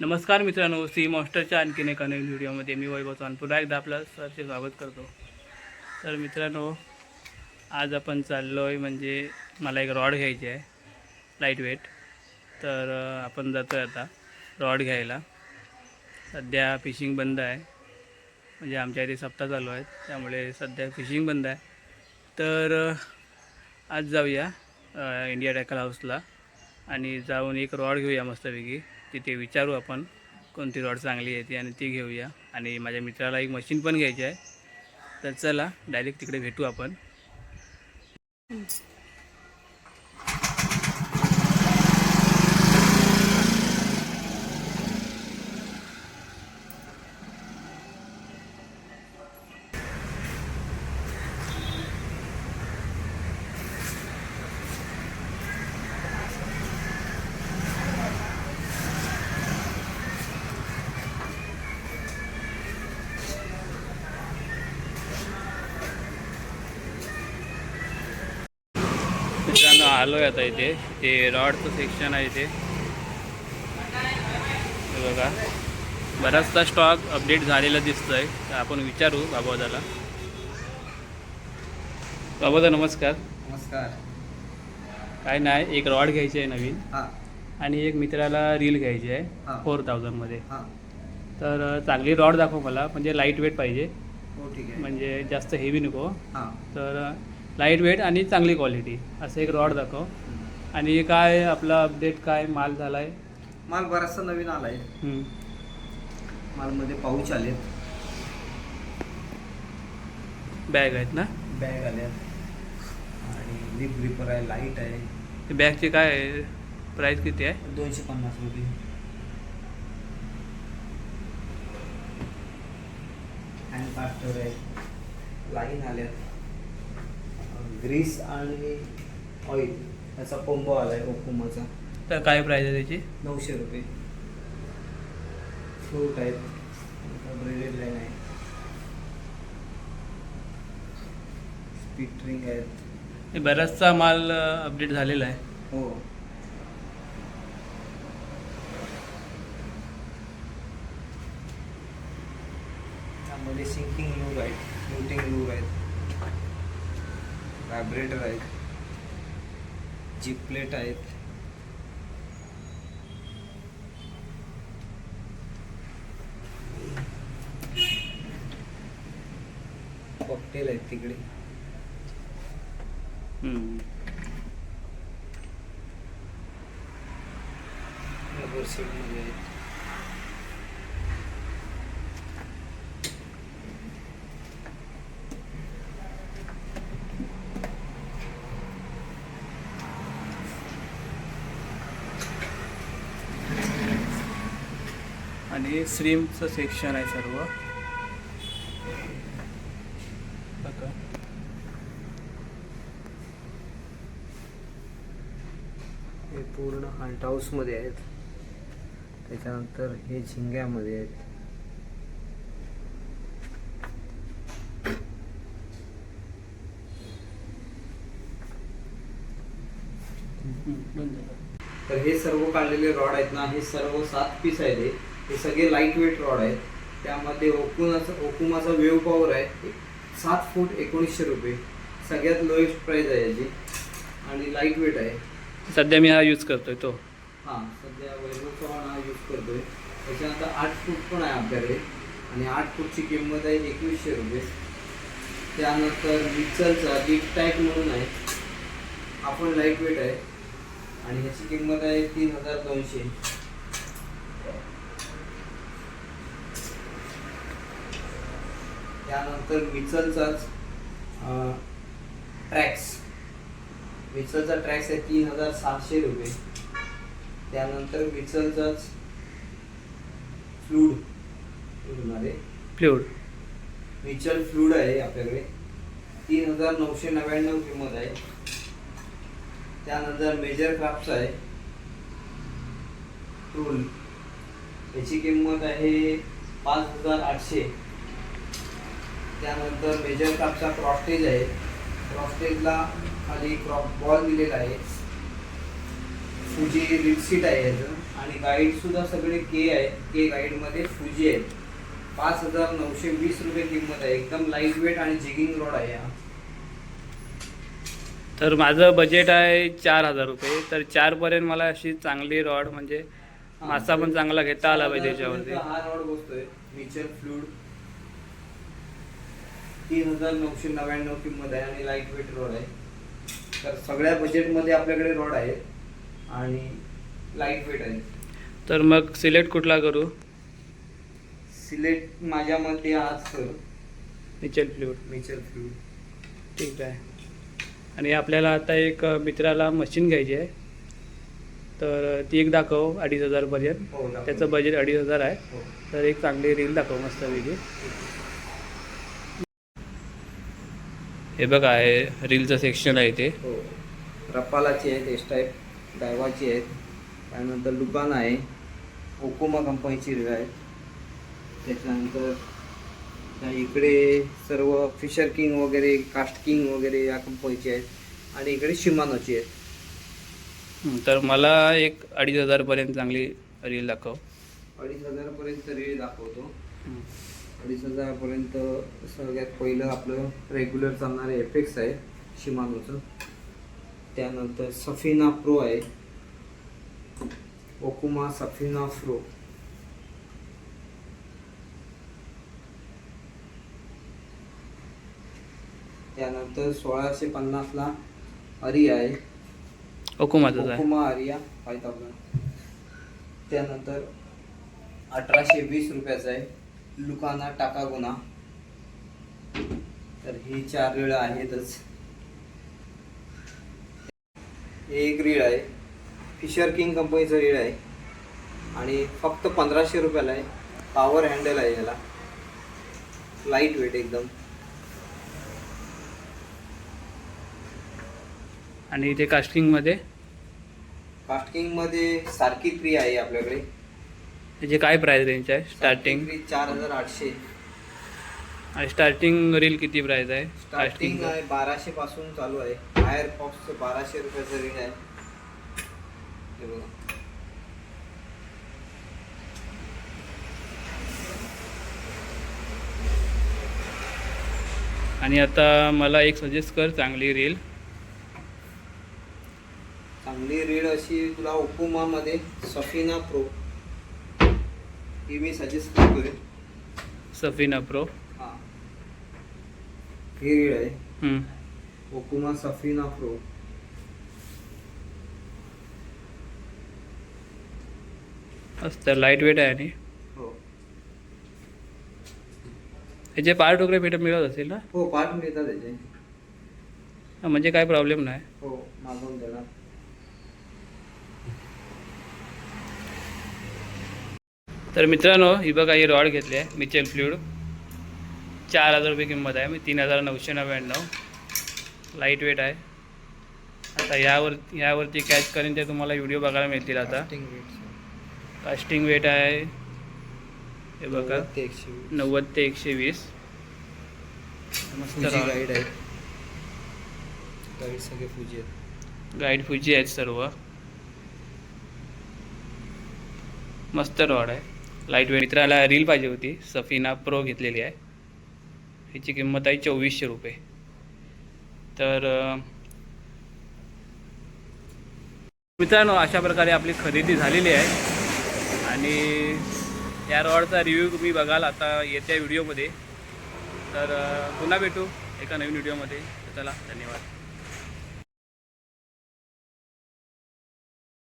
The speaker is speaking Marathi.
नमस्कार मित्रांनो सी मॉस्टरच्या आणखीन एका नवीन व्हिडिओमध्ये मी वैभव चव्हाण पुन्हा एकदा आपलं सरचे स्वागत करतो. तर मित्रांनो आज आपण चाललो आहे म्हणजे मला एक रॉड घ्यायची आहे लाइट वेट तर आपण जातो आहे आता रॉड घ्यायला. सध्या फिशिंग बंद आहे. म्हणजे आमच्या इथे सप्ताह चालू आहेत त्यामुळे सध्या फिशिंग बंद आहे. तर आज जाऊया इंडिया टॅकल हाऊसला आणि जाऊन एक रॉड घेऊया मस्तपैकी. तिथे विचारू आपण कोणती रॉड चांगली आहे ती आणि ती घेऊया. आणि माझ्या मित्राला एक मशीन पण घ्यायची आहे. तर चला डायरेक्ट तिकडे भेटू आपण. मित्रांनो आलो आहे आता इथे. ते रॉडचं सेक्शन आहे इथे. बघा. बराचसा स्टॉक अपडेट झालेला दिसतोय. तर आपण विचारू बाबादाला बाबादा नमस्कार. नमस्कार. काय नाही एक रॉड घ्यायची आहे नवीन. हां. आणि एक मित्राला रील घ्यायची आहे हां. फोर थाउजंडमध्ये हां. तर अं, चांगली रॉड दाखव मला. म्हणजे लाइट वेट पाहिजे. हो ठीक आहे. म्हणजे जास्त हेवी नको. हां. तर लाइट वेट आणि चांगली क्वालिटी असं एक रॉड दाखव. आणि काय आपला अपडेट काय? माल झाला आहे माल बराचसा नवीन आलाय. मालमध्ये पाऊच आलेत. बॅग आहेत ना? बॅग आल्यात आणि लिप ग्रिपर आहे लाइट आहे. बॅगची काय प्राईस किती आहे? दोनशे पन्नास रुपये. हँड आहे. लाईन आल्यात ग्रीस आणि ऑइल याचा पंबो आलाय ओकुमाचा. तर काय प्राईस आहे त्याची? नऊशे रुपये. फ्रूट आहेत. ब्रेडेड लाईन आहे. स्पीटरिंग आहेत. हे बराचसा माल अपडेट झालेला आहे. हो. त्यामध्ये सिंकिंग लूर आहेत फ्लोटिंग लूर आहेत. व्हायब्रेटर आहेत. जिप प्लेट आहेत. कॉकटेल आहेत तिकडे. आहेत. आणि स्ट्रीमचं सेक्शन आहे सर्व. हे पूर्ण हंट हाऊसमध्ये आहेत त्याच्यानंतर हे झिंग्यामध्ये आहेत. तर हे सर्व काढलेले रॉड आहेत ना हे सर्व सात पीस आहेत हे. सगळे लाइट वेट रॉड आहेत. त्यामध्ये ओकुमाचा ओकुमाचा वेव पॉवर आहे. सात फूट एकोणीसशे रुपये. सगळ्यात लोएस्ट प्राईस आहे याची. आणि लाइट वेट आहे. सध्या मी हा यूज करतोय तो. हां सध्या वैभव चव्हाण हा यूज करतोय. त्याच्यानंतर आठ फूट पण आहे आपल्याकडे. आणि आठ फूटची किंमत आहे एकवीसशे रुपये. त्यानंतर विचलचा डीप टॅग म्हणून आहे. हा पण लाइट वेट आहे. आणि ह्याची किंमत आहे तीन हजार दोनशे. त्यानंतर विचलचाच ट्रॅक्स. विचलचा ट्रॅक्स आहे तीन हजार सहाशे रुपये. त्यानंतर विचलचाच फ्लूड फ्ल्यूड विचल फ्लूड आहे आपल्याकडे. तीन हजार नऊशे नव्याण्णव किंमत आहे. त्यानंतर मेजर क्राफ्टचा आहे. टूल. याची किंमत आहे पाच हजार आठशे. त्यानंतर मेजर क्राफ्टचा क्रॉस्टेज आहे. क्रॉस्टेजला खाली क्रॉप बॉल दिलेला आहे. फुजी रिपसीट आहे याचं आणि गाईड सुद्धा सगळे के आहे. के गाईडमध्ये फुजी आहे. पाच हजार नऊशे वीस रुपये किंमत आहे. एकदम लाइट वेट आणि जिगिंग रॉड आहे हा. तर माझं बजेट आहे चार हजार रुपये. तर चारपर्यंत मला अशी चांगली रॉड म्हणजे मासा पण चांगला घेता आला पाहिजे त्याच्यावरती हा रॉड बसतोय. मिचर फ्लूड तीन हजार नऊशे नव्याण्णव किंमत आहे आणि लाइट वेट रॉड आहे. तर सगळ्या बजेटमध्ये आपल्याकडे रॉड आहे आणि लाइट वेट आहे. तर मग सिलेक्ट कुठला करू? सिलेक्ट माझ्या मते आज कर निचल फ्ल्यूड मिचर फ्लूड ठीक आहे. आणि आपल्याला आता एक मित्राला मशीन घ्यायची आहे. तर ती एक दाखव अडीच हजारपर्यंत हो. त्याचं बजेट अडीच हजार आहे. हो. तर एक चांगली रील दाखव मस्तपैकी हे बघा आहे रीलचं सेक्शन आहे ते. हो. रपालाची आहेत एस टाईप डायवाची आहेत. त्यानंतर लुकान आहे. ओकोमा कंपनीची रीळ आहे त्याच्यानंतर त्या इकडे सर्व फिशर किंग वगैरे कास्ट किंग वगैरे या कंपनीची आहेत. आणि इकडे शिमानोची आहेत. तर मला एक अडीच हजारपर्यंत चांगली रील दाखव. अडीच हजारापर्यंत रीळ दाखवतो. अडीच हजारापर्यंत सगळ्यात पहिलं आपलं रेग्युलर चालणारे एफेक्स आहे शिमानोचं त्यानंतर सफिना प्रो आहे. ओकुमा सफिना प्रो त्यानंतर सोळाशे पन्नासला अरी आहे. आहे. ओकुमा आरिया फाय थाउजंड त्यानंतर अठराशे वीस रुपयाचा आहे. लुकाना टाकागोना. तर ही चार रीळ आहेतच. एक रीळ आहे. फिशर किंग कंपनीचं रीळ आहे. आणि फक्त पंधराशे रुपयाला आहे. पॉवर हँडल आहे याला. लाइट वेट एकदम. आणि इथे कास्टिंगमध्ये कास्टिंगमध्ये सारखी फ्री आहे आपल्याकडे. त्याची काय प्राईस रेंज आहे? स्टार्टिंग चार हजार आठशे. आणि स्टार्टिंग रील किती प्राईस आहे? स्टार्टिंग आहे बाराशे पासून चालू आहे. फायर पॉक्सचं बाराशे रुपयाचं रीड आहे. हे बघा. आणि आता मला एक सजेस्ट कर चांगली रील चांगली रीड अशी तुला ओकुमा मध्ये सफिना प्रो ही मी सजेस्ट करतोय. सफिना प्रो हा. ही रीड आहे. ओकुमा सफिना प्रो मस्त लाइट वेट आहे आणि. हो. ह्याचे पार्ट वगैरे भेट मिळत असेल ना? हो पार्ट मिळतात त्याचे हा, म्हणजे काय प्रॉब्लेम नाही. हो मागवून देणार. तर मित्रांनो ही बघा ही रॉड घेतली आहे. मिचेल फ्लूड चार हजार रुपये किंमत आहे. मी तीन हजार नऊशे नव्याण्णव. लाइट वेट आहे. आता यावर यावरती कॅच करेन ते तुम्हाला व्हिडिओ बघायला मिळतील आता. कास्टिंग वेट आहे. हे बघा. नव्वद ते एकशे वीस. नव्वद ते एकशे वीस. मस्त. गाईड आहे. गाईड सगळे फुजी आहेत. गाईड फुजी आहेत सर्व. मस्त रॉड आहे. लाइट वेट मित्राला रील पाहिजे होती. सफिना प्रो घेतलेली आहे. ह्याची किंमत आहे चोवीसशे रुपये. तर मित्रांनो अशा प्रकारे आपली खरेदी झालेली आहे. आणि या रॉडचा रिव्ह्यू तुम्ही बघाल आता येत्या व्हिडिओमध्ये तर पुन्हा भेटू एका नवीन व्हिडिओमध्ये चला धन्यवाद.